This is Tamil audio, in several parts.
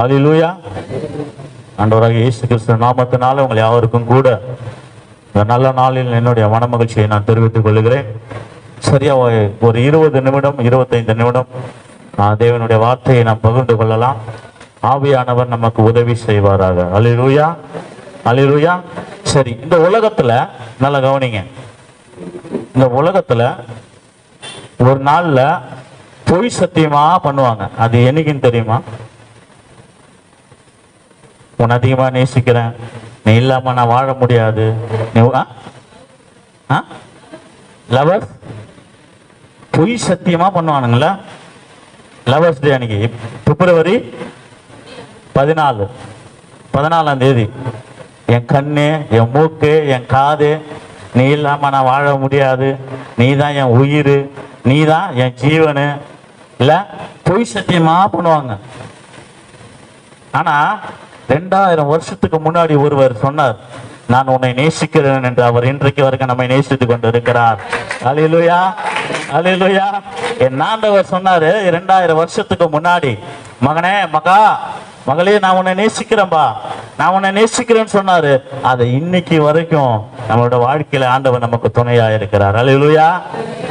அலிலூயா ஆண்டவராக இயேசு கிறிஸ்து நாமத்தினால உங்கள் யாவருக்கும் கூட இந்த நல்ல நாளில் என்னுடைய மனமகிழ்ச்சியை நான் தெரிவித்துக் கொள்கிறேன். சரியா ஒரு- இருபது நிமிடம் இருபத்தைந்து நிமிடம் தேவனுடைய வார்த்தையை நாம் பகிர்ந்து கொள்ளலாம். ஆவியானவர் நமக்கு உதவி செய்வாராக. அலிலூயா அலிலூயா சரி இந்த உலகத்துல நல்லா கவனிங்க. இந்த உலகத்துல ஒரு நாள்ல பொய் சத்தியமா பண்ணுவாங்க. அது என்னைக்குன்னு தெரியுமா? உன்னை அதிகமாக நேசிக்கிறேன். நீ இல்லாமல் நான் வாழ முடியாது. நீ லவர் பொய் சத்தியமாக பண்ணுவானுங்களா? லவர்ஸ் டே அன்னைக்கு பிப்ரவரி பதினாலு. பதினாலாம் தேதி. என் கண்ணு என் மூக்கு என் காது நீ இல்லாமல் நான் வாழ முடியாது. நீ தான் என் உயிர். நீ தான் என் ஜீவனு. இல்லை பொய் சத்தியமாக பண்ணுவாங்க. ஆனால் ரெண்டாயிரம் வருஷத்துக்கு முன்னாடி ஒருவர் சொன்னார் நான் உன்னை நேசிக்கிறேன் என்று அவர் இன்றைக்கு வரைக்கும் நம்மை நேசித்துக் கொண்டிருக்கிறார். அலிலுயா அலிலுயா என் ஆண்டவர் சொன்னாரு இரண்டாயிரம் வருஷத்துக்கு முன்னாடி மகனே மகா மகளே நான் உன்னை நேசிக்கிறேன்பா நான் உன்னை நேசிக்கிறேன்னு சொன்னாரு. அதை இன்னைக்கு வரைக்கும் நம்மளோட வாழ்க்கையில ஆண்டவர் நமக்கு துணையா இருக்கிறார். அலிலுயா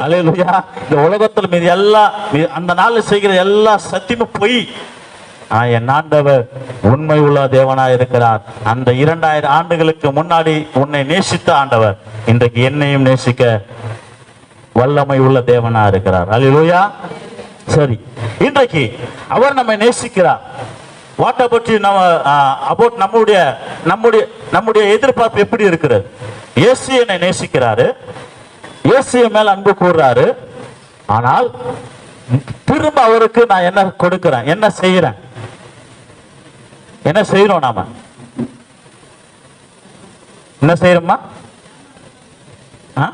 அலிலுயா இந்த உலகத்தில் மீது எல்லா அந்த நாள்ல செய்கிற எல்லா சத்தியமும் பொய் என் ஆண்டவர் உண்மை உள்ள தேவனாய் இருக்கிறார். அந்த இரண்டாயிரம் ஆண்டுகளுக்கு முன்னாடி உன்னை நேசித்த ஆண்டவர் இன்றைக்கு என்னையும் நேசிக்க வல்லமை உள்ள தேவனா இருக்கிறார். அலிலூயா சரி இன்றைக்கு அவர் நம்மை நேசிக்கிறார். வாட்டை பற்றி நம்ம அபவுட் நம்முடைய நம்முடைய நம்முடைய எதிர்பார்ப்பு எப்படி இருக்கிறது? இயேசு என்னை நேசிக்கிறாரு. இயேசு மேல் அன்பு கூறுறாரு. ஆனால் திரும்ப அவருக்கு நான் என்ன கொடுக்கிறேன்? என்ன செய்யறேன் என்ன செய்யறோம் நாம? என்ன செய்யறோமா ஆ?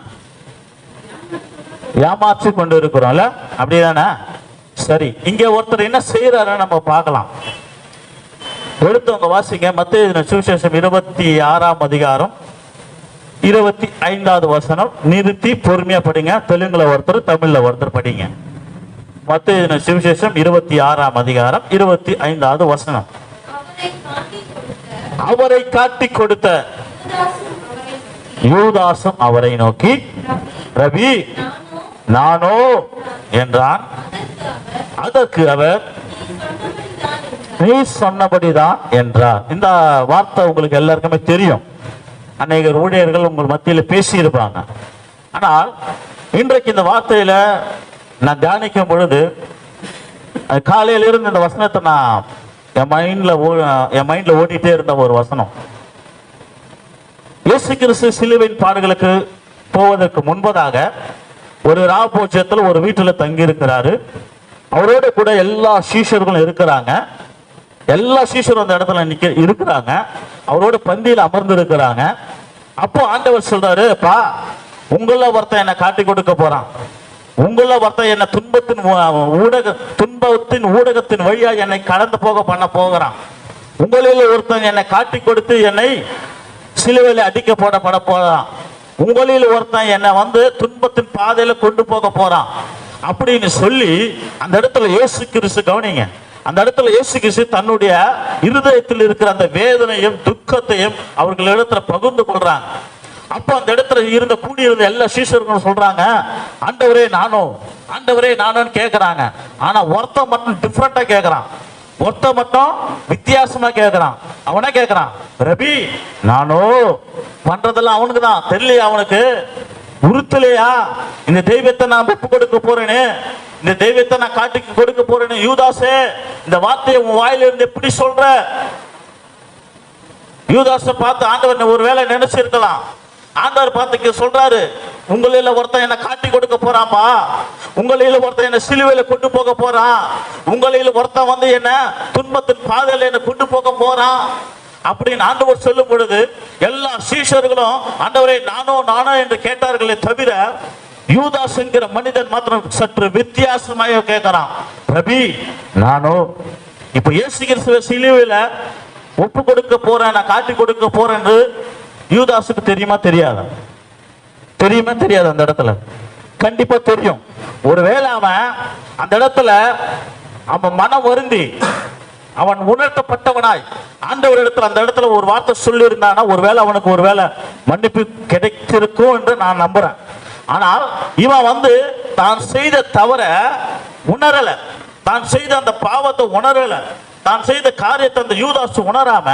ஏமாற்றி கொண்டு இருக்கிறோம்ல? அப்படிதானே? சரி இங்க ஒருத்தர் என்ன செய்யறாரு நம்ம பார்க்கலாம். எடுத்தவங்க வாசிங்க. மத்திய சுவிசேஷம் இருபத்தி ஆறாம் அதிகாரம் இருபத்தி ஐந்தாவது வசனம். நிறுத்தி பொறுமையா படிங்க. தெலுங்குல ஒருத்தர் தமிழ்ல ஒருத்தர் படிங்க. மத்திய சுவிசேஷம் இருபத்தி ஆறாம் அதிகாரம் இருபத்தி ஐந்தாவது வசனம். அவரை காட்டிக் கொடுத்த காட்டி கொடுத்த யூதாசும் அவரை நோக்கி, ரவி நானோ? என்றான். அதற்கு அவர் நீ சொன்னபடிதான் என்றார். இந்த வார்த்தை உங்களுக்கு எல்லாருக்குமே தெரியும். அநேகர் ஊழியர்கள் உங்கள் மத்தியில் பேசியிருப்பாங்க. ஆனால் இன்றைக்கு இந்த வார்த்தையில நான் தியானிக்கும் பொழுது காலையிலிருந்து காலையில இந்த வசனத்தை நான் என் மைண்ட்ல என் மைண்ட்ல ஓட்டிட்டே இருந்த ஒரு வசனம். இயேசு கிறிஸ்து சிலுவையின் பாடுகளுக்கு போவதற்கு முன்பதாக ஒரு ராபோஜத்தில் ஒரு வீட்டில் தங்கி இருக்கிறாரு அவரோட கூட எல்லா சீஷர்களும் இருக்கிறாங்க. எல்லா சீஷரும் அந்த இடத்துல நிக்க இருக்கிறாங்க. அவரோட பந்தியில் அமர்ந்து இருக்கிறாங்க அப்போ ஆண்டவர் சொல்றாரு பா உங்கள ஒருத்தன் என்னை காட்டி கொடுக்க போறான். உங்கள ஒருத்தன் என்னை துன்பத்தின் ஊடக துன்பத்தின் ஊடகத்தின் வழியா என்னை கடந்து போக பண்ண போகிறான். உங்களில் ஒருத்தன் என்னை காட்டி கொடுத்து என்னை சிலுவையில் அடிக்க போடப்பட போறான் உங்களில் ஒருத்தன் என்னை வந்து துன்பத்தின் பாதையில கொண்டு போக போறான் அப்படின்னு சொல்லி அந்த இடத்துல இயேசு கிறிஸ்து கவனிங்க. அந்த இடத்துல இயேசு கிறிஸ்து தன்னுடைய இருதயத்தில் இருக்கிற அந்த வேதனையும் துக்கத்தையும் அவர்கள் இடத்துல பகிர்ந்து கொள்றாங்க. அப்போ அந்த இடத்துல இருந்த கூடியிருந்த எல்லா சீசர்களும் சொல்றாங்க ஆண்டவரே நானும் ஆண்டவரே நானும் கேட்கறாங்க ஆனா ஒருத்தன் மட்டும் டிஃப்ரெண்டா கேட்கறான் ஒருத்தன் மட்டும் வித்தியாசமா கேட்கறான் அவனே கேட்கறான் ரபி நானோ? பண்றதெல்லாம் அவனுக்கு தான். தெரியலையா அவனுக்கு? உறுத்தலையா? இந்த தெய்வத்தை நான் ஒப்பு கொடுக்க போறேன்னு இந்த தெய்வத்தை நான் காட்டி கொடுக்க போறேன்னு யூதாசே இந்த வார்த்தையை உன் வாயிலிருந்து எப்படி சொல்ற? யூதாசை பார்த்து ஆண்டவர் ஒருவேளை நினைச்சிருக்கலாம். ஆண்டவர் பார்த்துக்கு சொல்றாரு உங்களில ஒருத்தன் என்ன காட்டி கொடுக்க போறான்பா உங்களில ஒருத்தன் என்ன சிலுவையில கொண்டு போக போறான். உங்களில ஒருத்தன் வந்து என்ன துன்பத்தின் பாதையில என்ன கொண்டு போக போறான். அப்படின்னு ஆண்டவர் சொல்லும் பொழுது எல்லா சீஷர்களும் ஆண்டவரை நானோ நானோ? என்று கேட்டார்களே தவிர யூதாஸ் என்கிற மனிதன் மாத்திரம் சற்று வித்தியாசமாக கேட்கிறான். ரபி நானோ இப்ப இயேசு கிறிஸ்துவ சிலுவையில ஒப்பு கொடுக்க போறேன் நான் காட்டி கொடுக்க போறேன்னு யூதாஸுக்கு தெரியுமா தெரியாதா? தெரியுமா தெரியாது அந்த இடத்துல. கண்டிப்பா தெரியும். ஒருவேளை அவன் அந்த இடத்துல அவன் மனம் வருந்தி அவன் உணர்த்தப்பட்டவனாய் ஆண்டவர் இடத்துல அந்த இடத்துல ஒரு வார்த்தை சொல்லியிருந்தானா ஒருவேளை அவனுக்கு ஒருவேளை மன்னிப்பு கிடைத்திருக்கும் என்று நான் நம்புறேன். ஆனால் இவன் வந்து தான் செய்த தவற உணரல. தான் செய்த அந்த பாவத்தை உணரல. தான் செய்த காரியத்தை அந்த யூதாசு உணராம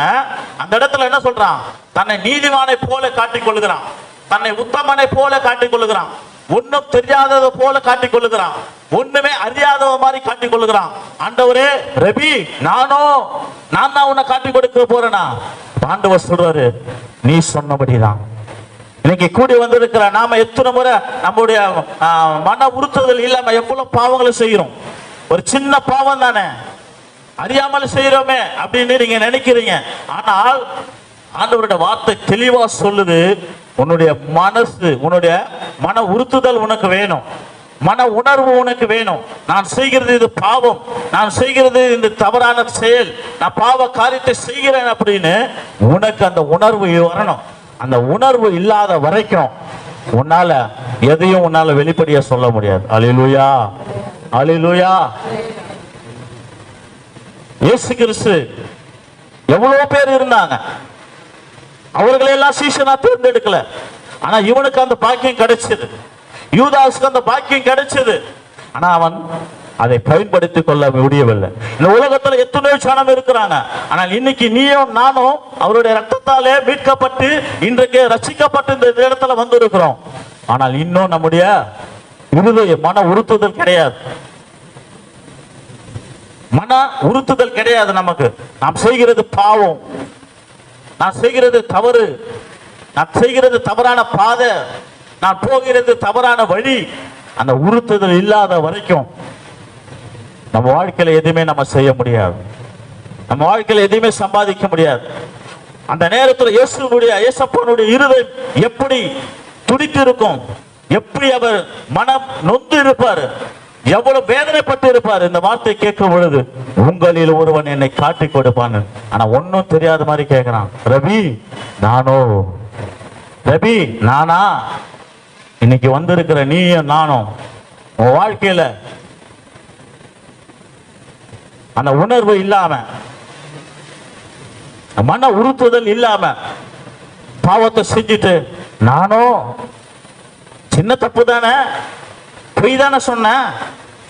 அந்த இடத்துல என்ன சொல்றான்? தன்னை நீதிமானை போல காட்டிக் கொள்கிறான் தன்னை உத்தமனை போல காட்டிக் கொள்கிறான் ஒன்னும் தெரியாதத போல காட்டிக் கொள்ளுகிறான். ஒண்ணுமே அறியாதவ மாதிரி காட்டிக் கொள்ளுகிறான். ஆண்டவரே ரபி நானோ நான் தான் உன்னை காட்டிக் கொடுக்க போறேனா? பாண்டவர் சொல்றாரு நீ சொன்னபடிதான். இன்னைக்கு கூடி வந்திருக்கிற நாம எத்தனை முறை நம்முடைய மன உறுத்துதல் இல்லாம எவ்வளவு பாவங்களை செய்கிறோம். ஒரு சின்ன பாவம் தானே. அறியாமல் செய்யறோமே அப்படின்னு நீங்க நினைக்கிறீங்க. ஆனால் ஆண்டவருடைய வார்த்தை தெளிவா சொல்லுது உன்னுடைய மனசு உன்னுடைய மன உறுத்துதல் உனக்கு வேணும். மன உணர்வு உனக்கு வேணும். நான் செய்கிறது இது பாவம். நான் செய்கிறது இந்த தவறான செயல். நான் பாவ காரியத்தை செய்கிறேன் அப்படின்னு உனக்கு அந்த உணர்வு வரணும். அந்த உணர்வு இல்லாத வரைக்கும் உன்னால எதையும் உன்னால வெளிப்படையா சொல்ல முடியாது. அலிலுயா அலிலுயா இயேசு கிறிஸ்து எவ்வளவு பேர் இருந்தாங்க. அவர்களை எல்லாம் சீசனா தேர்ந்தெடுக்கல. ஆனா இவனுக்கு அந்த பாக்கியம் கிடைச்சது. யூதாஸுக்கு அந்த பாக்கியம் கிடைச்சது. ஆனா அவன் அதை பயன்படுத்திக் கொள்ள முடியவில்லை. இந்த உலகத்துல எத்தனையோ சனம் இருக்கிறாங்க. ஆனால் இன்னைக்கு நீயும் நானும் அவருடைய ரத்தத்தாலே மீட்கப்பட்டு இன்றைக்கு ரசிக்கப்பட்டு இந்த இடத்துல வந்திருக்கிறோம். ஆனால் இன்னும் நம்முடைய இருதய மன உறுத்துதல் கிடையாது. மன உறுத்துதல் கிடையாது நமக்கு. நாம் செய்கிறது பாவம். நான் செய்கிறது தவறு. நான் செய்கிறது தவறான பாதை. நான் போகிறது தவறான வழி. அந்த உறுத்துதல் இல்லாத வரைக்கும் நம்ம வாழ்க்கையில் எதுவுமே நம்ம செய்ய முடியாது. நம்ம வாழ்க்கையில் எதுவுமே சம்பாதிக்க முடியாது. அந்த நேரத்தில் இயேசுனுடைய இயேசப்பனுடைய இருதயம் எப்படி துடித்து இருக்கும் எப்படி அவர் மனம் நொந்து இருப்பார்? எவ்வளவு வேதனைப்பட்டு இருப்பார். இந்த வார்த்தை கேட்கும் பொழுது உங்களில் ஒருவன் என்னை காட்டி கொடுப்பான்னு ஆனா ஒன்னும் தெரியாத மாதிரி கேட்கிறான். ரவி நானோ? ரவி நானா? இன்னைக்கு வந்திருக்கிற நீயும் நானும் உன் வாழ்க்கையில அந்த உணர்வு இல்லாம மன உறுத்துதல் இல்லாம பாவத்தை செஞ்சுட்டு நானும் சின்ன தப்பு தானே? பொய் தானே சொன்னேன்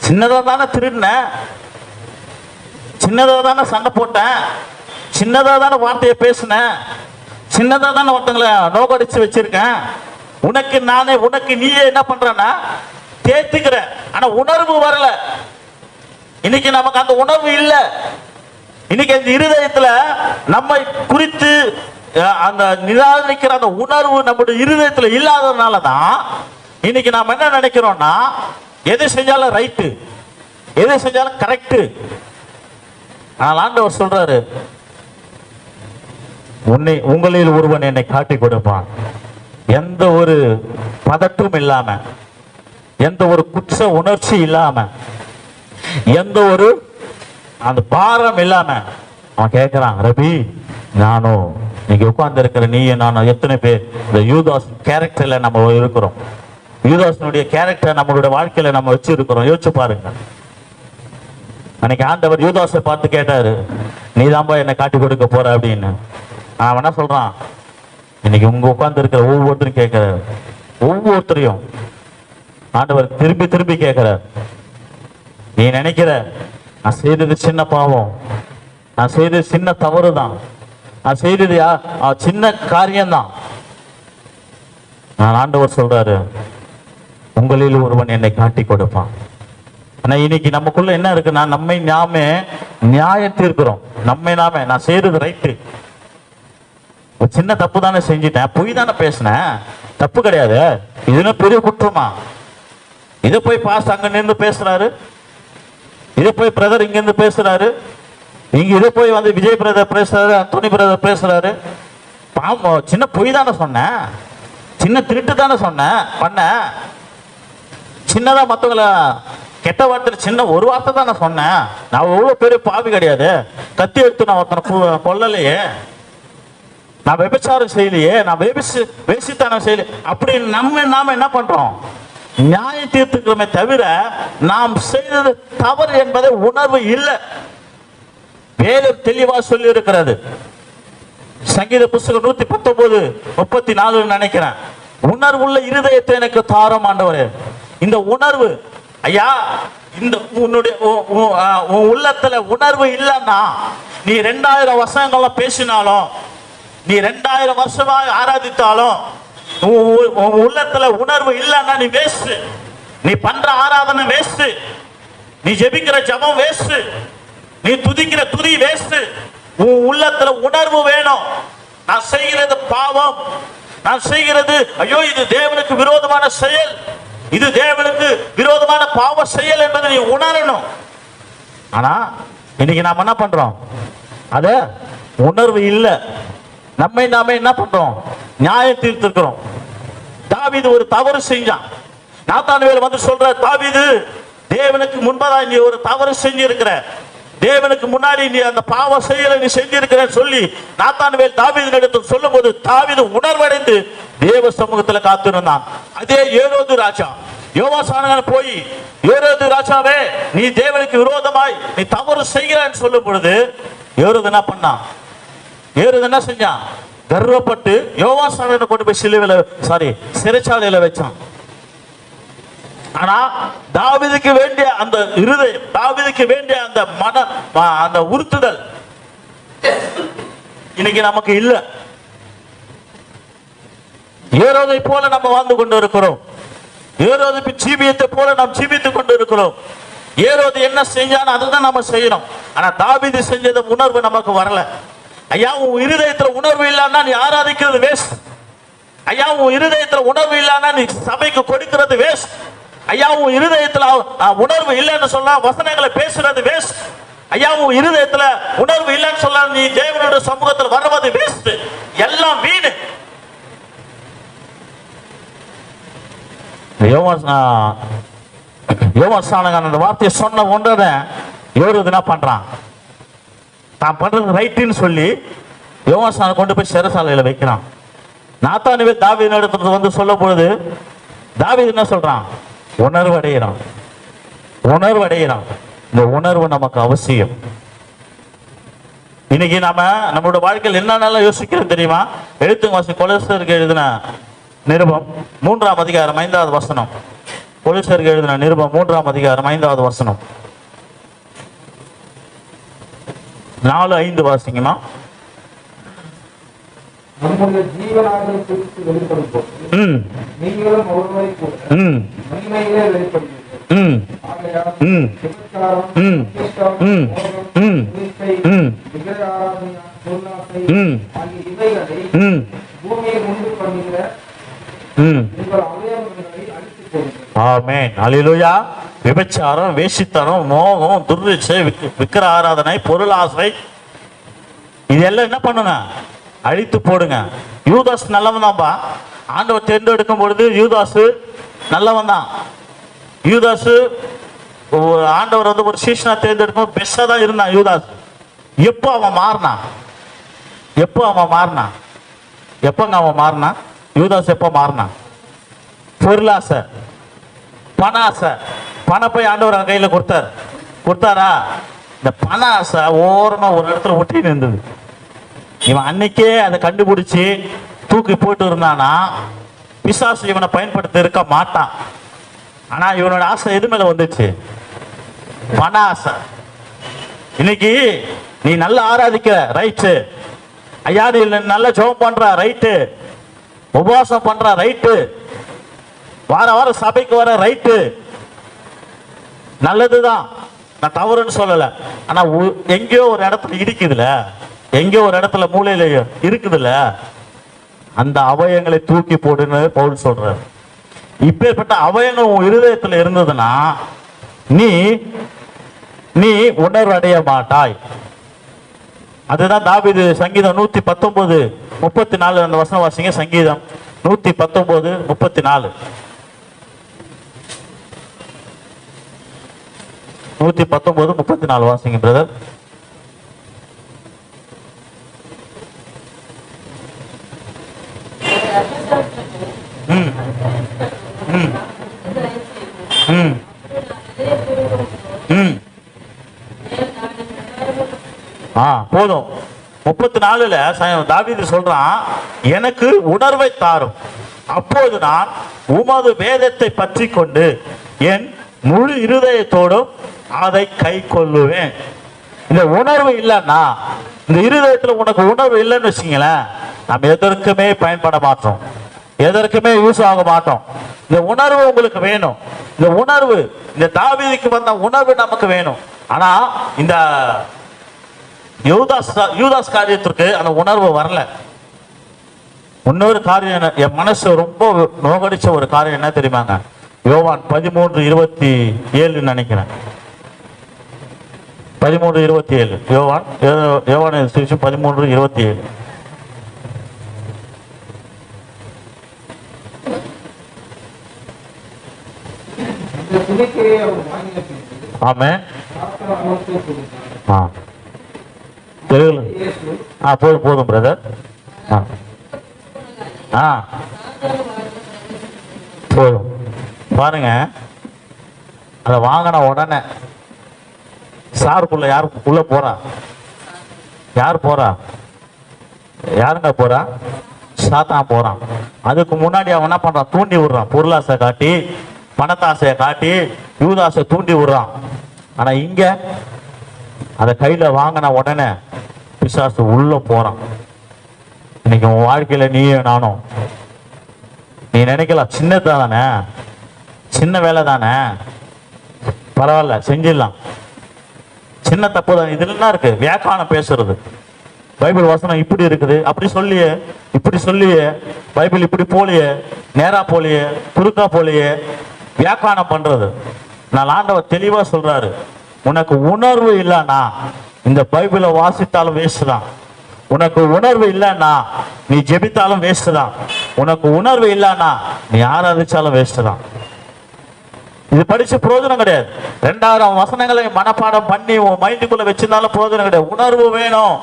சின்னதாக தானே திருடினேன் சின்னதாக தானே சண்டை போட்டேன் சின்னதாக தானே வார்த்தையை பேசினேன் சின்னதாக தானே ஒருத்தங்களை நோக்கடிச்சு வச்சிருக்கேன். உனக்கு நானே உனக்கு நீயே என்ன பண்றேன்னா தேத்துக்கிற. ஆனா உணர்வு வரல. இன்னைக்கு நமக்கு அந்த உணர்வு இல்லை. இன்னைக்கு அந்த இருதயத்துல நம்மை குறித்து அந்த நிராகரிக்கிற அந்த உணர்வு நம்முடைய இருதயத்துல இல்லாததுனால தான் இன்னைக்கு நாம் என்ன நினைக்கிறோம்னா எது செஞ்சாலும் ரைட்டு எது செஞ்சாலும் கரெக்டு ஆனால் ஆண்டவர் சொல்றாரு உன்னை உங்களில் ஒருவன் என்னை காட்டி கொடுப்பான். எந்த ஒரு பதட்டும் இல்லாம எந்த ஒரு குற்ற உணர்ச்சி இல்லாம எந்த ஒரு அந்த பாரம் இல்லாம அவன் கேட்கிறான் ரபி நானும் நீங்க உட்கார்ந்து இருக்கிற நீ நானும் எத்தனை பேர் இந்த யூதாஸ் கேரக்டர்ல நம்ம இருக்கிறோம். யூதாசனுடைய கேரக்டர் நம்மளுடைய வாழ்க்கையில நம்ம வச்சிருக்கிறோம். யோசிச்சு பாருங்க. அன்னைக்கு ஆண்டவர் யூதாஸை பார்த்து கேட்டாரு நீ தான்பா என்னை காட்டி கொடுக்க போற? அப்படின்னு. அவன் என்ன சொல்றான்? இன்னைக்கு உங்க உட்கார்ந்து இருக்கிற ஒவ்வொருத்தரும் கேட்கிறார் ஒவ்வொருத்தரையும் ஆண்டவர் திரும்பி திரும்பி கேட்கிறார் நீ நினைக்கிற நான் செய்தது சின்ன பாவம். நான் செய்தது சின்ன தவறு தான் நான் செய்தது ஆ, சின்ன காரியம்தான். நான் ஆண்டவர் சொல்றாரு உங்களில் ஒருவன் என்னை காட்டி கொடுப்பான். ஆனா இன்னைக்கு நமக்குள்ள என்ன இருக்குன்னா நம்மை நாமே நியாயம் தீர்க்கிறோம். நம்மை நாமே நான் செய்யறது ரைட்டு சின்ன தப்பு தானே செஞ்சிட்டேன். பொய் தானே பேசினேன் தப்பு கிடையாது. இதுன்னு பெரிய குற்றமா? இதை போய் பாஸ் அங்க நின்று பேசுறாரு? இதை போய் பிரதர் இங்க இருந்து பேசுறாரு? இங்க இதை போய் வந்து விஜய் பிரதர் பேசுறாரு அந்தோனி பிரதர் பேசுறாரு? பாம்போ சின்ன பொய் தானே சொன்னேன் சின்ன திருட்டு தானே சொன்னேன் பண்ணேன் சின்னதா மற்றவங்கள கெட்ட வார்த்தை சின்ன ஒரு வார்த்தை தான் நான் சொன்னேன். நான் எவ்வளோ பெரிய பாவி கிடையாது. கத்தி எடுத்து நான் ஒருத்தனை கொ- கொல்லலையே. நான் விபச்சாரம் செய்யலையே. நான் வேபிச்சு வேசித்தனம் செய்யல. அப்படி நம்ம நாம என்ன பண்றோம்? நியாய தீர்த்துக்கிறோமே தவிர நாம் செய்தது தவறு என்பதை உணர்வு இல்லை. வேதம் தெளிவா சொல்லி இருக்கிறது. சங்கீத புஸ்தகம் நூத்தி பத்தொன்பது முப்பத்தி நாலு நினைக்கிறேன். உணர்வுள்ள இருதயத்தை எனக்கு தாரம் ஆண்டவரே. இந்த உணர்வு ஐயா இந்த உன்னுடைய உ- உ- உன் உள்ளத்துல உணர்வு இல்லைன்னா நீ ரெண்டாயிரம் வருஷங்கள்ல பேசினாலும் நீ ரெண்டாயிரம் வருஷமா ஆராதித்தாலும் உன் உ- உன் உள்ளத்துல உணர்வு இல்லைன்னா நீ வேஸ்ட் நீ பண்ற ஆராதனை வேஸ்ட் நீ ஜெபிக்கிற ஜபம் வேஸ்ட் நீ துதிக்கிற துதி வேஸ்ட் உன் உள்ளத்துல உணர்வு வேணும். நான் செய்கிறது பாவம். நான் செய்கிறது ஐயோ இது தேவனுக்கு விரோதமான செயல். இது தேவனுக்கு விரோதமான பாவ செயல் என்பதை நீ உணரணும். ஆனா இன்னைக்கு நாம என்ன பண்றோம்? அத உணர்வு இல்லை. நம்மை நாம என்ன பண்றோம்? நியாய தீர்த்திருக்கிறோம். தாவிது ஒரு தவறு செஞ்சான். நாத்தானுவேல் வந்து சொல்ற தாவிது தேவனுக்கு முன்பதாக நீ ஒரு தவறு செஞ்சிருக்கிற. தேவனுக்கு முன்னாடி நீ அந்த பாவ செயலை நீ செஞ்சிருக்கிறன்னு சொல்லி நாத்தானுவேல் தாவீது இடத்தில் சொல்லும்போது தாவீது உணர்வடைந்து தேவ சமூகத்துல காத்திருந்தான். அதே ஏழோது ராஜா யோவாசானகன் போய் ஏரோது ராஜாவே நீ தேவனுக்கு விரோதமாய் நீ தவறு செய்கிறான்னு சொல்லும் பொழுது ஏரோது என்ன பண்ணான்? ஏறுது என்ன செஞ்சான்? கர்வப்பட்டு யோவாசானனை கொண்டு போய் சிலுவையில் சாரி சிறைச்சாலையில வச்சான். ஆனா தாவிதுக்கு வேண்டிய அந்த இருதயம் தாவிதுக்கு வேண்டிய அந்த மன அந்த உறுத்துதல் இன்னைக்கு நமக்கு இல்ல. ஏரோதை போல நம்ம வாழ்ந்து கொண்டு இருக்கிறோம். ஏரோது ஜீவியத்தை போல நாம் ஜீவித்து கொண்டு இருக்கிறோம் ஏரோது என்ன செஞ்சானோ அதுதான் நம்ம செய்யணும். ஆனா தாவீது செஞ்சது உணர்வு நமக்கு வரல. ஐயா உன் இருதயத்துல உணர்வு இல்லைன்னா நீ ஆராதிக்கிறது வேஸ்ட் ஐயா உன் இருதயத்துல உணர்வு இல்லைன்னா நீ சபைக்கு கொடுக்கிறது வேஸ்ட் ஐயா உன் இருதயத்துல உணர்வு இல்லைன்னு சொன்னா வசனங்களை பேசுறது வேஸ்ட் ஐயா உன் இருதயத்துல உணர்வு இல்லைன்னு சொன்னா நீ தேவனுடைய சமூகத்தில் வர்றது வேஸ்ட் எல்லாம் வீணு. யோவான் அந்த வார்த்தையை சொன்ன ஒன்றதை இவரு என்ன பண்ணுறான் தான் பண்ணுறது ரைட்டுன்னு சொல்லி யோவான் கொண்டு போய் சிறசாலையில் வைக்கிறான். நாத்தானுவே தாவீது நடத்துறது வந்து சொல்லும் பொழுது தாவீது என்ன சொல்கிறான் உணர்வு அடைகிறான் உணர்வு அடைகிறான் இந்த உணர்வு நமக்கு அவசியம். இன்னைக்கு நாம நம்மளோட வாழ்க்கையில் என்னென்னலாம் யோசிக்கிறோம் தெரியுமா? எழுத்து வாசி கொலசருக்கு எழுதின நிருபம் மூன்றாம் அதிகாரம் ஐந்தாவது வசனம். கொலசருக்கு எழுதின நிருபம் மூன்றாம் அதிகாரம் ஐந்தாவது வசனம். நாலு ஐந்து வாசிங்கம்மா. பூமியில் உண்டு பண்ணுகிற ஆமேன். அல்லேலூயா விபச்சாரம் வேசித்தனம் மோகம் துர்ரிச்சை விக்- விக்கிர ஆராதனை பொருள் ஆசை. இதெல்லாம் என்ன பண்ணுங்க? அழித்து போடுங்க. யூதாஸ் நல்லவன் தான்ப்பா ஆண்டவர் தேர்ந்தெடுக்கும் பொழுது யூதாஸ் நல்லவன் தான் யூதாஸ் ஆண்டவர் வந்து ஒரு சீசனா தேர்ந்தெடுக்கும் பெஸ்டா தான் இருந்தான் யூதாஸ். எப்போ அவன் மாறினான்? எப்போ அவன் மாறினான்? எப்போங்க அவன் மாறினான்? யூதாஸ் எப்போ மாறினான் பொருளாசை. பண ஆசை பணம் போய் ஆண்டவர் அவன் கையில் கொடுத்தார். கொடுத்தாரா? இந்த பண ஆசை ஓரமா ஒரு இடத்துல ஒட்டி இருந்தது இவன் அன்னைக்கே அதை கண்டுபிடிச்சி தூக்கி போட்டு இருந்தானா? பிசாசு இவனை பயன்படுத்த இருக்க மாட்டான். ஆனால் இவனோட ஆசை எது மேலே வந்துச்சு? பண ஆசை இன்னைக்கு நீ நல்லா ஆராதிக்கிற ரைட்டு ஐயா நீ நல்லா ஜோம் பண்ற ரைட்டு உபவாசம் பண்ற ரைட்டு வார வாரம் சபைக்கு வர ரைட்டு நல்லதுதான். நான் தவறுன்னு சொல்லல. ஆனா உ- எங்கேயோ ஒரு இடத்துல இடிக்குதுல எங்கேயோ ஒரு இடத்துல மூலையில இருக்குதுல்ல. அந்த அவயங்களை தூக்கி போடுன்னு பவுல் சொல்றார். இப்பேற்பட்ட அவயங்கள் உன் இருதயத்துல இருந்ததுன்னா நீ நீ உணர்வடைய மாட்டாய். அதுதான் தாவீது சங்கீதம் நூத்தி பத்தொன்பது. முப்பத்தி நாலு அந்த வசனம் வாசிங்க சங்கீதம். நூத்தி பத்தொன்பது முப்பத்தி நாலு. நூத்தி பத்தொன்பது முப்பத்தி நாலு வாசிங்க பிரதர் ம் ம் ம் ம். போதும். முப்பத்தி நாலுல ச- சொல்றான் எனக்கு உணர்வை தாரும். அப்போது நான் உமது வேதத்தை பற்றி கொண்டு என் முழு இருதயத்தோடும் அதை கை கொள்ளுவேன். இந்த உணர்வு இல்லைன்னா இந்த இருதயத்துல உனக்கு உணர்வு இல்லைன்னு வச்சுங்களேன் நம்ம எதற்குமே பயன்பட மாட்டோம். எதற்குமே யூஸ் ஆக மாட்டோம். இந்த உணர்வு உங்களுக்கு வேணும். இந்த உணர்வு இந்த தாவீதிக்கு வந்த உணர்வு நமக்கு வேணும். ஆனா இந்த யூதாஸ் யூதாஸ் காரியத்திற்கு அந்த உணர்வு வரல. இன்னொரு காரியம் என்ன- என் மனசு ரொம்ப நோகடிச்ச ஒரு காரியம் என்ன தெரியுமாங்க? யோவான் பதிமூன்று இருபத்தி ஏழுன்னு நினைக்கிறேன். பதிமூன்று இருபத்தி ஏழு. யோவான் யோவான் பதிமூன்று இருபத்தி ஏழு. இந்த துணிக்கையை அவர் வாங்கின பின்பு ஆமே சாத்தான் அவருக்கு கொடுத்தார் ஆ தெலுங்குல ஆ போதும் போதும் பிரதர் ஆ. ஆ. போதும். பாருங்க. அதை வாங்கின உடனே சாருக்குள்ள யார் உள்ள போறா? யார் போறா? யாருங்க போறா? சாத்தான் போறான். அதுக்கு முன்னாடி அவன் என்ன பண்றான்? தூண்டி விடுறான். பொருளாசை காட்டி பணத்தாசையை காட்டி யூதாசை தூண்டி விடுறான். ஆனா இங்க அதை கையில வாங்கின உடனே பிசாசு உள்ள போறான். இன்னைக்கு உன் வாழ்க்கையில நீயும் நானும். நீ நினைக்கலாம் சின்னது தானே? சின்ன வேலை தானே? பரவாயில்ல செஞ்சிடலாம். சின்ன தப்பு தான். இதுல என்ன இருக்கு? வியாக்கானம் பேசுறது. பைபிள் வசனம் இப்படி இருக்குது. அப்படி சொல்லியே இப்படி சொல்லியே பைபிள் இப்படி போலியே நேரா போலியே குறுக்கா போலியே வியாக்கானம் பண்றது. நான் ஆண்டவர் தெளிவா சொல்றாரு. உனக்கு உணர்வு இல்லைன்னா இந்த பைபிளை வாசித்தாலும் வேஸ்ட் தான் உனக்கு உணர்வு இல்லைன்னா நீ ஜெபித்தாலும் வேஸ்ட் தான் உனக்கு உணர்வு இல்லைன்னா நீ ஆராதிச்சாலும் வேஸ்ட் தான் இது படிச்சு பிரயோஜனம் கிடையாது. ரெண்டாயிரம் வசனங்களை மனப்பாடம் பண்ணி உன் மைண்டுக்குள்ள வச்சிருந்தாலும் பிரயோஜனம் கிடையாது. உணர்வு வேணும்.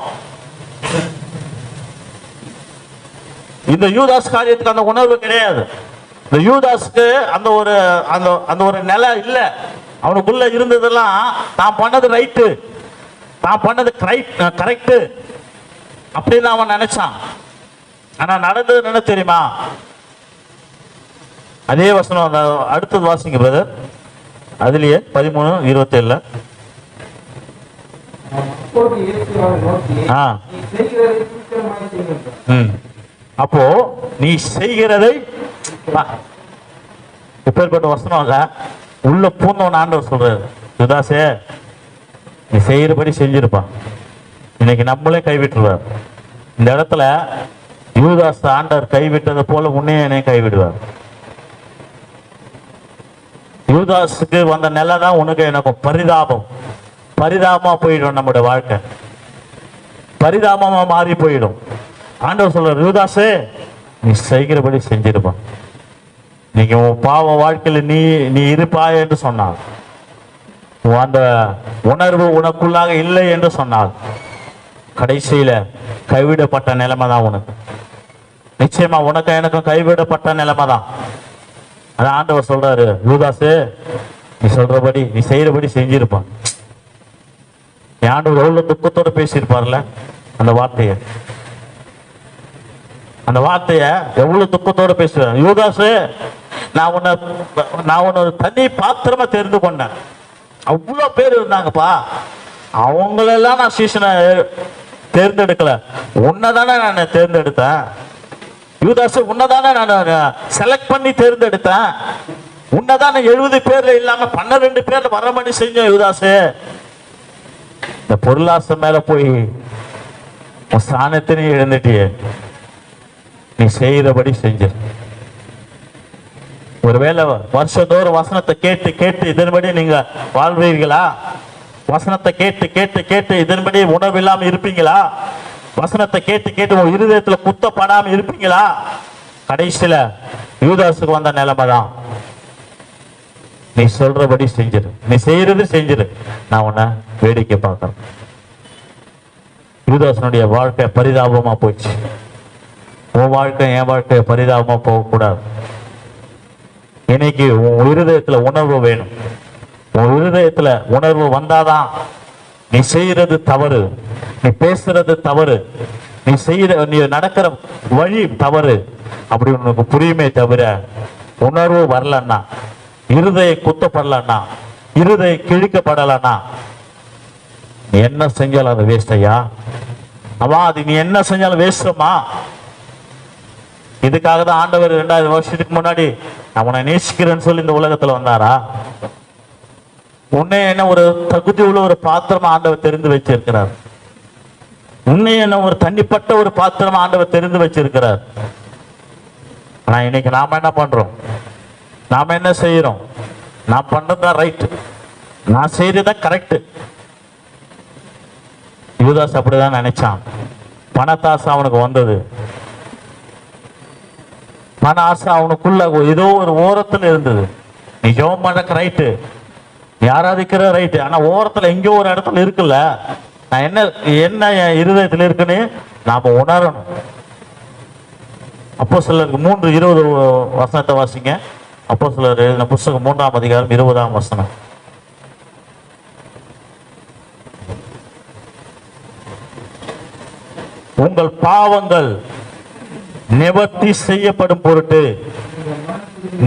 இந்த யூதாஸ் காரியத்துக்கு அந்த உணர்வு கிடையாது. இந்த யூதாஸ்க்கு அந்த ஒரு அந்த அந்த ஒரு நிலை இல்லை. அவனுக்குள்ள இருந்ததெல்லாம் நான் பண்ணது ரைட்டு. நான் பண்ணது கரெக்ட் கரெக்டு அப்படின்னு அவன் நினைச்சான். ஆனா நடந்தது என்ன தெரியுமா? அதே வசனம் அந்த அடுத்தது வாசிங்க பிரதர் அதுலயே பதிமூணு இருபத்தேழுல. அப்போது அப்போ நீ செய்கிறதை இப்பேற்பட்ட வசனம் உள்ள பூந்தவன் ஆண்டவர் சொல்றாரு. யுதாசே நீ செய்யறபடி செஞ்சிருப்பான். இன்னைக்கு நம்மளே கைவிட்டுருவார். இந்த இடத்துல யூதாஸ் ஆண்டவர் கைவிட்டது போல உன்னையும் என்னையும் கைவிடுவார். யூதாஸுக்கு வந்த நிலை தான் உனக்கு எனக்கும் பரிதாபம். பரிதாபமா போயிடும் நம்முடைய வாழ்க்கை. பரிதாபமா மாறி போயிடும். ஆண்டவர் சொல்ற யூதாசே நீ செய்கிறபடி செஞ்சிருப்பான். நீங்க உன் பாவ வாழ்க்கையில் நீ நீ இருப்பாய் என்று சொன்னார். அந்த உணர்வு உனக்குள்ளாக இல்லை என்று சொன்னார் கடைசியில கைவிடப்பட்ட நிலைமை தான் உனக்கு. நிச்சயமா உனக்கு எனக்கும் கைவிடப்பட்ட நிலைமை தான் அதான் ஆண்டவர் சொல்றாரு யூதாசு நீ சொல்றபடி நீ செய்யறபடி செஞ்சிருப்பான். ஆண்டவர் எவ்வளவு துக்கத்தோட பேசியிருப்பார்ல அந்த வார்த்தையை. அந்த வார்த்தைய எவ்வளவு துக்கத்தோட பேசுவேன். யூதாசு நான் உன்னை நான் உன்னை தனி பாத்திரமா தெரிந்து கொண்டேன். அவ்வளோ பேர் இருந்தாங்கப்பா. அவங்களெல்லாம் நான் சீசனை தேர்ந்தெடுக்கல. உன்னை தானே நான் தேர்ந்தெடுத்தேன். யூதாசு உன்னை தானே நான் செலக்ட் பண்ணி தேர்ந்தெடுத்தேன். உன்னை தானே எழுபது பேர்ல இல்லாம பன்னிரெண்டு பேர்ல வர மாதிரி செஞ்சோம் யூதாசு இந்த பொருளாசை மேல போய் உன் ஸ்தானத்தை நீ இழந்துட்டியே. நீ செய்கிறபடி செஞ்சு. ஒருவேளை வருஷந்தோறும் வசனத்தை கேட்டு கேட்டு இதன்படி நீங்க வாழ்வீர்களா? வசனத்தை கேட்டு கேட்டு கேட்டு இதன்படி உணவு இல்லாம இருப்பீங்களா? வசனத்தை கேட்டு கேட்டு உங்க இருதயத்துல குத்தப்படாம இருப்பீங்களா? கடைசியில யூதாசுக்கு வந்த நிலைமை தான் நீ சொல்றபடி செஞ்சிரு. நீ செய்யறது செஞ்சிரு. நான் உன்னை வேடிக்கை பார்க்கறேன். யூதாசனுடைய வாழ்க்கை பரிதாபமா போச்சு. உன் வாழ்க்கை என் வாழ்க்கை பரிதாபமா போகக்கூடாது. இன்னைக்கு உன் இருதயத்துல உணர்வு வேணும். உன் இருதயத்துல உணர்வு வந்தாதான் நீ செய்யறது தவறு. நீ பேசுறது தவறு. நீ செய்யற நீ நடக்கிற வழி தவறு. அப்படி உனக்கு புரியுமே தவிர உணர்வு வரலன்னா இருதய குத்தப்படலன்னா இருதய கிழிக்கப்படலன்னா நீ என்ன செஞ்சாலும் அது வேஸ்ட் ஐயா? அவா அது நீ என்ன செஞ்சாலும் வேஸ்டமா இதுக்காக தான் ஆண்டவர் ரெண்டாயிரம் வருஷத்துக்கு முன்னாடி நான் உன்னை நேசிக்கிறேன்னு சொல்லி இந்த உலகத்துல வந்தாரா? உன்னை என்ன ஒரு தகுதி உள்ள ஒரு பாத்திரமா ஆண்டவர் தெரிந்து வச்சிருக்கிறார். உன்னை என்ன ஒரு தனிப்பட்ட ஒரு பாத்திரமா ஆண்டவர் தெரிந்து வச்சிருக்கிறார். ஆனா இன்னைக்கு நாம என்ன பண்றோம்? நாம என்ன செய்யறோம்? நான் பண்றதுதான் ரைட் நான் செய்யறதுதான் கரெக்ட் யூதாஸ் அப்படிதான் நினைச்சான். பணத்தாசை அவனுக்கு வந்தது. பண ஆசை அவனுக்குள்ள ஏதோ ஒரு ஓரத்துல இருந்தது. நீ ஜெபம் பண்ணக்க ரைட்டு நீ ஆராதிக்கிற ரைட்டு ஆனா ஓரத்துல எங்கேயோ ஒரு இடத்துல இருக்குல்ல. நான் என்ன என்ன என் இருதயத்துல இருக்குன்னு நாம உணரணும். அப்போ சிலருக்கு மூன்று இருபது வசனத்தை வாசிங்க. அப்போ சிலர் எழுதின புஸ்தகம் மூன்றாம் அதிகாரம் இருபதாம் வசனம். உங்கள் பாவங்கள் நிவர்த்தி செய்யப்படும் பொருட்டு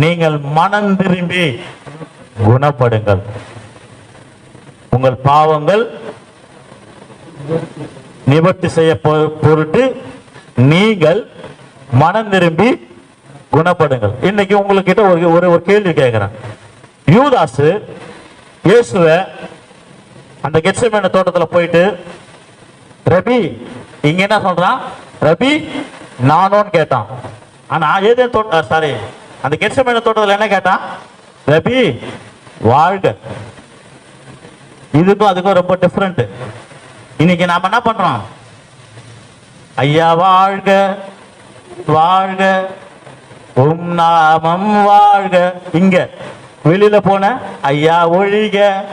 நீங்கள் மனம் திரும்பி குணப்படுங்கள். உங்கள் பாவங்கள் நிவர்த்தி செய்ய பொருட்டு நீங்கள் மனம் திரும்பி குணப்படுங்கள். இன்னைக்கு உங்ககிட்ட ஒரு ஒரு ஒரு கேள்வி கேட்கிறேன் யூதாசு இயேசுவ அந்த கெட்சமேன தோட்டத்துல போயிட்டு ரபி இங்க என்ன சொல்றான்? ரபி நானும் கேட்டான். ஆனா ஏதே தோட்ட சாரி அந்த கெட்சமேன தோட்டத்துல என்ன கேட்டான்? ரபி வாழ்க. இதுக்கும் அதுக்கும் ரொம்ப டிஃப்ரெண்ட் இன்னைக்கு நாம என்ன பண்றோம்? ஐயா வாழ்க. வாழ்க. உம் நாமம் வாழ்க. இங்க வெளியில போன ஐயா ஒழிக.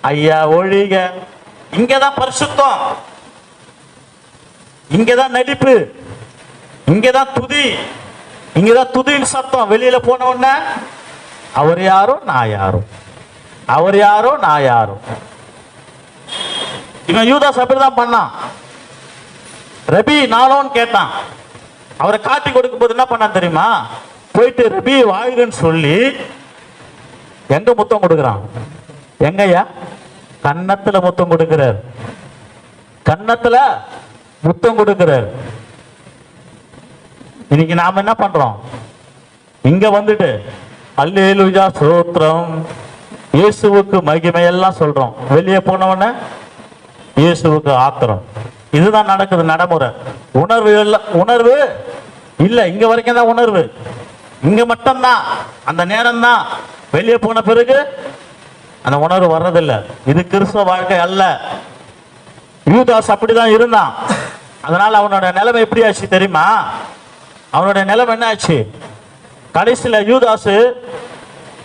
ஐயா ஒழிக. இங்கதான் பரிசுத்தம். இங்கதான் நடிப்பு. இங்கதான் துதி. இங்கதான் துதியின் சத்தம். வெளியில போன உடனே அவர் யாரோ நான் யாரோ? அவர் யாரோ நான் யாரோ? இவன் யூதாஸ் அப்படிதான் பண்ணான். ரபி நாளோன்னு கேட்டான். அவரை காட்டி கொடுக்கும் போது என்ன பண்ணான் தெரியுமா? போயிட்டு ரபி வாழ்கன்னு சொல்லி எங்க முத்தம் கொடுக்குறான்? எங்கய்யா? கன்னத்துல முத்தம் கொடுக்கிறார். கன்னத்துல முத்தம் கொடுக்கிறார். இன்னைக்கு நாம என்ன பண்றோம்? இங்க வந்துட்டு அல்லேலுஜா சோத்திரம் இயேசுவுக்கு மகிமை எல்லாம் சொல்றோம். வெளியே போனவன இயேசுவுக்கு ஆத்திரம். இதுதான் நடக்குது நடைமுறை. உணர்வு உணர்வு இல்ல. இங்க வரைக்கும் தான் உணர்வு. இங்க மட்டும்தான். அந்த நேரம் தான் வெளியே போன பிறகு அந்த உணர்வு வர்றதில்ல. இது கிறிஸ்துவ வாழ்க்கை அல்ல. யூதாஸ் அப்படிதான் இருந்தான். அதனால அவனோட நிலைமை எப்படி ஆச்சு தெரியுமா? அவனுடைய நிலைமை என்ன ஆச்சு கடைசியில் யூதாசு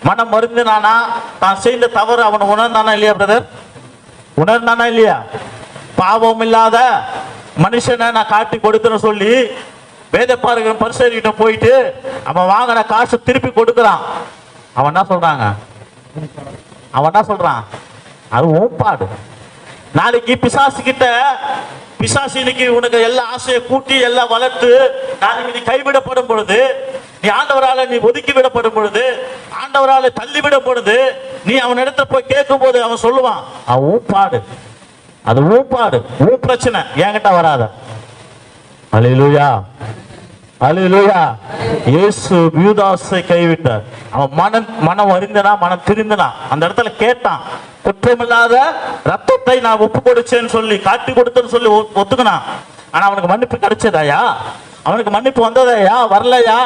மனம் மருந்தினானா? தான் செய்த தவறு அவன் உணர்ந்தானா இல்லையா பிரதர் உணர்ந்தானா இல்லையா? பாவம் இல்லாத மனுஷனை நான் காட்டி கொடுத்துன்னு சொல்லி வேத பாருகிற பரிசேரிக்கிட்ட போயிட்டு அவன் வாங்கின காசு திருப்பி கொடுக்குறான். அவன் என்ன சொல்றாங்க? அவன் என்ன சொல்றான்? அது ஊப்பாடு நாளைக்கு பிசாசு கிட்ட பிசாசு இன்னைக்கு உனக்கு எல்லா ஆசையை கூட்டி எல்லாம் வளர்த்து நாளைக்கு நீ கைவிடப்படும் பொழுது நீ ஆண்டவரால நீ ஒதுக்கி விடப்படும் பொழுது ஆண்டவரால தள்ளிவிடும் பொழுது நீ அவன் இடத்துல போய் கேட்கும் போது அவன் சொல்லுவான் அவன் ஊப்பாடு அது ஊப்பாடு ஊ பிரச்சனை. என்கிட்ட வராத. அலையிலுயா அலையிலுயா இயேசு யூதாசை கைவிட்டார். அவன் மனம் மனம் அறிந்தனா மனம் திருந்தினா அந்த இடத்துல கேட்டான். குற்றமில்லாத ரத்தத்தை நான் ஒப்பு கொடுச்சேன்னு சொல்லி காட்டி கொடுத்தேன்னு சொல்லி ஒ- ஒத்துக்கினான். ஆனா அவனுக்கு மன்னிப்பு கிடைச்சதாயா? அவனுக்கு மன்னிப்பு வந்ததாயா? வரலையா?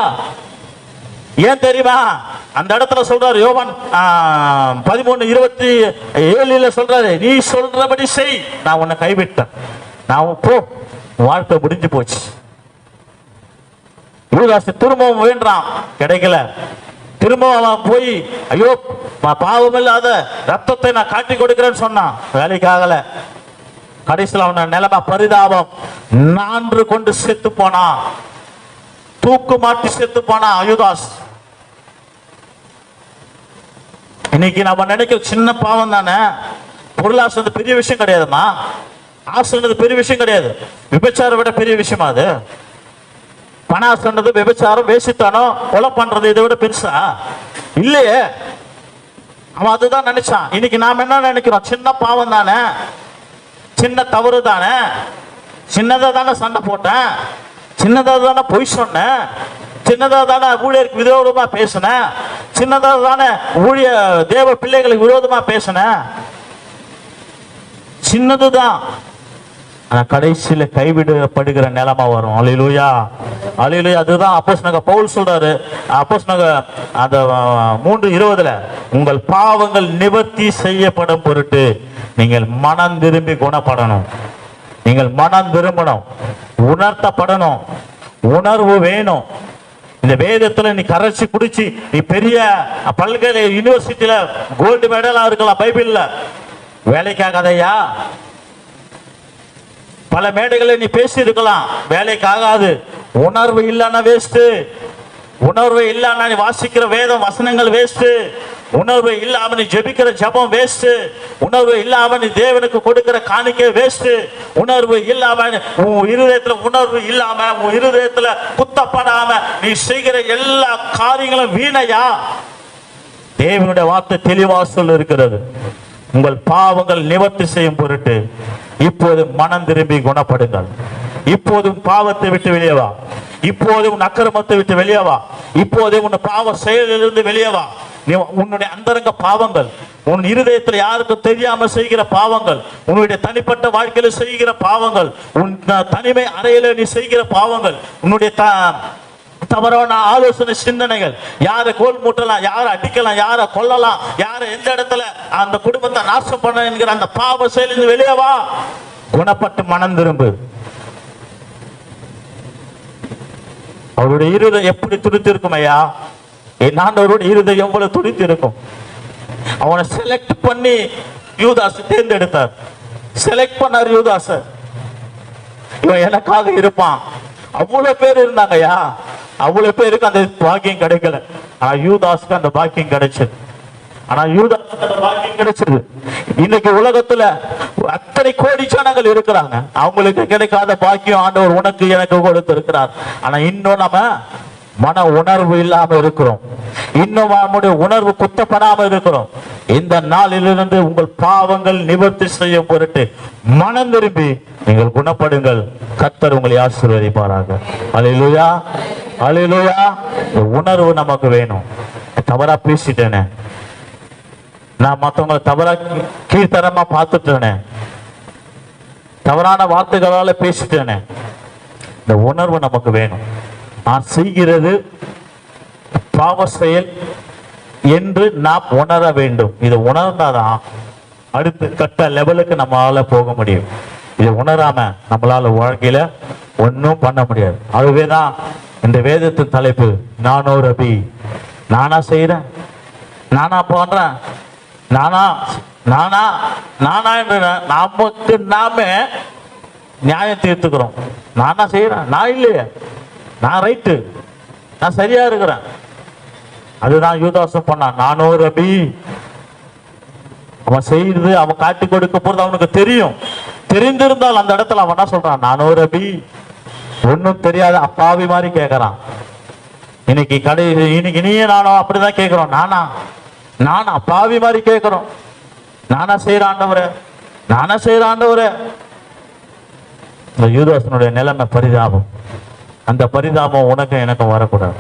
ஏன் தெரியுமா? அந்த இடத்துல சொல்றாரு யோவான் பதிமூணு இருபத்தி ஏழுல சொல்றாரு நீ சொல்றபடி செய். நான் உன்னை கைவிட்டேன். நான் போ. வாழ்க்கை முடிஞ்சு போச்சு. யூதாசு திரும்பவும் முயன்றான். கிடைக்கல. திரும்பவும் போய் ஐயோ பாவம் இல்லாத ரத்தத்தை நான் காட்டி கொடுக்கிறேன்னு சொன்னான். வேலைக்கு ஆகல கடைசியில் அவன நிலைமை பரிதாபம். நான்று கொண்டு செத்து போனான். தூக்கு மாட்டி செத்து போனான் அயுதாஸ். இன்னைக்கு நம்ம நினைக்கிற சின்ன பாவம் தானே? பொருளாசை பெரிய விஷயம் கிடையாதுமா? ஆசைன்றது பெரிய விஷயம் கிடையாது. விபச்சாரம் விட பெரிய விஷயமா அது? பணாசன்றது விபச்சாரம் வேசித்தானோ கொலை பண்றது இதை விட பெருசா? இல்லையே. அவன் அதுதான் நினைச்சான். இன்னைக்கு நாம என்ன நினைக்கிறோம்? சின்ன பாவம் தானே? சின்ன தவறு தானே? சின்னதா தானே சண்டை போட்டேன்? சின்னதா தானே பொய் சொன்னேன்? சின்னதா தானே ஊழியருக்கு விரோதமா பேசினேன்? சின்னதா தானே ஊழிய தேவ பிள்ளைகளுக்கு விரோதமா பேசினேன்? சின்னதுதான். ஆனா கடைசியில கைவிடப்படுகிற நிலமா வரும். அலையிலுயா அலிலுயா அதுதான் அப்போஸ் நக பவுல் சொல்றாரு. அப்போஸ் நக அந்த மூன்று இருபதுல உங்கள் பாவங்கள் நிவர்த்தி செய்யப்படும் பொருட்டு நீங்கள் மனம் திரும்பி குணப்படணும். நீங்கள் மனம் திரும்பணும். உணர்த்தப்படணும். உணர்வு வேணும். இந்த வேதத்துல நீ கரைச்சி குடிச்சு நீ பெரிய பல்கலை யூனிவர்சிட்டியில கோல்டு மெடலா இருக்கலாம் பைபிள்ல. வேலைக்காகாதையா பல மேடைகளை நீ பேசி இருக்கலாம் வேலைக்கு ஆகாது. உணர்வு இல்லைன்னா வேஸ்ட் உணர்வு இல்லைன்னா நீ வாசிக்கிற வேதம் வசனங்கள் வேஸ்ட் உணர்வு இல்லாம நீ ஜெபிக்கிற ஜெபம் வேஸ்ட் உணர்வு இல்லாம நீ தேவனுக்கு கொடுக்கிற காணிக்கை வேஸ்ட் உணர்வு இல்லாம உன் இருதயத்துல உணர்வு இல்லாம உன் இருதயத்துல குத்தப்படாம நீ செய்கிற எல்லா காரியங்களும் வீணையா? தேவனுடைய வார்த்தை தெளிவா சொல்ல இருக்கிறது உங்கள் பாவங்கள் நிவர்த்தி செய்யும் பொருட்டு. இப்போது மனம் திரும்பி குணப்படுங்கள். இப்போதும் பாவத்தை விட்டு வெளியே வா. இப்போது உன் அக்கிரமத்தை விட்டு வெளியே வா. இப்போது உன் பாவ செயலிலிருந்து வெளியே வா. நீ உன்னுடைய அந்தரங்க பாவங்கள் உன் இருதயத்தில் யாருக்கும் தெரியாம செய்கிற பாவங்கள் உன்னுடைய தனிப்பட்ட வாழ்க்கையில செய்கிற பாவங்கள் உன் தனிமை அறையில நீ செய்கிற பாவங்கள் உன்னுடைய த தவறான ஆலோசனை சிந்தனைகள். யாரை கோல் மூட்டலாம் யாரை அடிக்கலாம் யாரை கொல்லலாம் யாரை எந்த இடத்துல அந்த குடும்பத்தை நாசம் பண்ண என்கிற அந்த பாவ செயலிருந்து வெளியே வா. குணப்பட்டு மனம் திரும்பு. அவருடைய இருதயம் எப்படி துடித்திருக்கும் ஐயா? என் ஆண்டவருடைய இருதயம் எவ்வளவு துடித்திருக்கும்? அவனை செலக்ட் பண்ணி யூதாஸ் தேர்ந்தெடுத்தார். செலக்ட் பண்ணார் யூதாச. இவன் எனக்காக இருப்பான். அவ்வளவு பேர் இருந்தாங்கய்யா அவ்வளவு பேருக்கு அந்த பாக்கியம் கிடைக்கல. ஆனா யூதாஸ்க்கு அந்த பாக்கியம் கிடைச்சது. ஆனா யூதாஸ்க்கு அந்த பாக்கியம் கிடைச்சது. இன்னைக்கு உலகத்துல அத்தனை கோடி ஜனங்கள் இருக்கிறாங்க. அவங்களுக்கு கிடைக்காத பாக்கியம் ஆண்டவர் உனக்கு எனக்கு கொடுத்து இருக்கிறார் ஆனா இன்னும் நம்ம மன உணர்வு இல்லாம இருக்கிறோம். இன்னும் நம்முடைய உணர்வு குத்தப்படாம இருக்கிறோம். இந்த நாளிலிருந்து உங்கள் பாவங்கள் நிவர்த்தி செய்ய பொருட்டு மனம் திரும்பி நீங்கள் குணப்படுங்கள். கத்தர் உங்களை ஆசீர்வதிப்பாராக. அலையிலுயா அலையிலுயா உணர்வு நமக்கு வேணும். தவறா பேசிட்டேனே. நான் மற்றவங்களை தவறா கீழ்த்தரமா பார்த்துட்டேனே. தவறான வார்த்தைகளால பேசிட்டேனே. இந்த உணர்வு நமக்கு வேணும். நான் செய்கிறது பாவ செயல் என்று நாம் உணர வேண்டும். இதை உணர்ந்தாதான் அடுத்த கட்ட லெவலுக்கு நம்மளால போக முடியும். இதை உணராம நம்மளால வாழ்க்கையில ஒன்றும் பண்ண முடியாது. அதுவே தான் இந்த வேதத்தின் தலைப்பு நானோ ரபி. நானா செய்கிறேன் நானா பண்றேன். நானா நானா நானா என்று நமக்கு நாமே நியாயம் தீர்த்துக்கிறோம். நானா செய்கிறேன் நான் இல்லையே. நான் ரைட்டு. நான் சரியா இருக்கிறேன். அதுதான் யூதாசம் பண்ணான் நானோ ரபி. அவன் செய்யறது அவன் காட்டி கொடுக்க போறது அவனுக்கு தெரியும். தெரிந்திருந்தால் அந்த இடத்துல அவன் என்ன சொல்றான்? நானோ ரபி. ஒன்னும் தெரியாத அப்பாவி மாதிரி கேட்கறான் இன்னைக்கு கடை இன்னைக்கு நீயே நானும் அப்படிதான் கேட்கிறோம் நானா? நானா அப்பாவி மாதிரி கேட்கிறோம் நானா செய்யற ஆண்டவரே? நானா செய்யற ஆண்டவரே? இந்த யூதாசனுடைய நிலைமை பரிதாபம். அந்த பரிதாபம் உனக்கும் எனக்கும் வரக்கூடாது.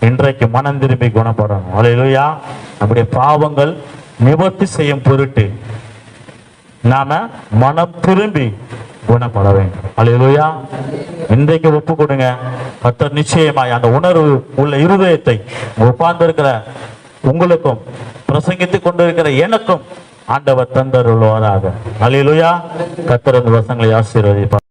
இன்றைக்கு மனம் திரும்பி குணப்படணும். அலையிலுயா. நம்முடைய பாவங்கள் நிவர்த்தி செய்யும் பொருட்டு நாம மனம் திரும்பி குணப்பட வேண்டும் அலையிலுயா இன்றைக்கு ஒப்பு கொடுங்க கத்தர் நிச்சயமாய் அந்த உணர்வு உள்ள இருதயத்தை உட்கார்ந்து உங்களுக்கும் பிரசங்கித்துக் கொண்டிருக்கிற எனக்கும் ஆண்டவர் தந்தருள்வாராக. அலையிலுயா கத்தர் அந்த வசங்களை ஆசீர்வதிப்பார்.